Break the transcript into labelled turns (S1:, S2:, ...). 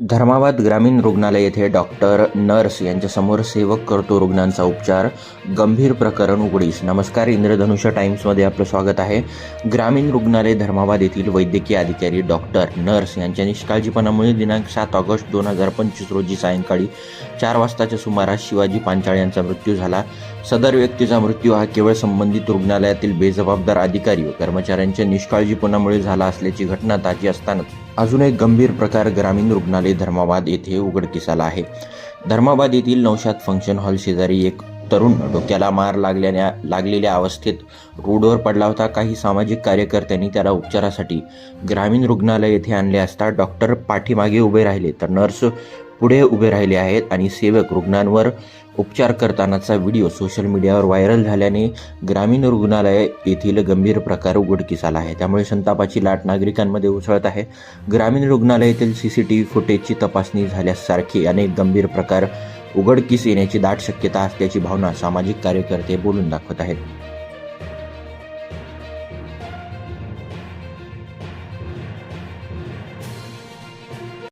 S1: धर्माबाद ग्रामीण रुग्णालय येथे डॉक्टर नर्स यांच्यासमोर सेवक करतो रुग्णांचा उपचार. गंभीर प्रकरण उघडीस. नमस्कार इंद्रधनुष्य टाइम्समध्ये आपलं स्वागत आहे. ग्रामीण रुग्णालय धर्माबाद येथील वैद्यकीय अधिकारी डॉक्टर नर्स यांच्या निष्काळजीपणामुळे दिनांक सात ऑगस्ट दोन हजार पंचवीस रोजी सायंकाळी चार वाजताच्या सुमारास शिवाजी पांचाळ यांचा मृत्यू झाला. सदर व्यक्तीचा मृत्यू हा केवळ संबंधित रुग्णालयातील बेजबाबदार अधिकारी व कर्मचाऱ्यांच्या निष्काळजीपणामुळे झाला असल्याची घटना ताजी असतानाच अजून एक गंभीर प्रकार ग्रामीण रुग्णालय धर्माबाद येथे उघडकीस आला आहे. धर्माबाद येथील नौशाद फंक्शन हॉल शेजारी एक तरुण डोक्याला मार लागल्याने लागलेल्या अवस्थेत रोडवर पडला होता. काही सामाजिक कार्यकर्त्यांनी त्याला उपचारासाठी ग्रामीण रुग्णालय येथे आणले असता डॉक्टर पाठीमागे उभे राहिले. तर नर्स पुढे उभे राहिले आहेत आणि सेवक रुग्णांवर उपचार करतानाचा व्हिडिओ सोशल मीडियावर व्हायरल झाल्याने ग्रामीण रुग्णालय येथील गंभीर प्रकार उघडकीस आला आहे. त्यामुळे संतापाची लाट नागरिकांमध्ये उसळत आहे. ग्रामीण रुग्णालयातील सी सी टी व्ही फुटेजची तपासणी झाल्यासारखे अनेक गंभीर प्रकार उघडकीस येण्याची दाट शक्यता असल्याची भावना सामाजिक कार्यकर्ते बोलून दाखवत आहेत.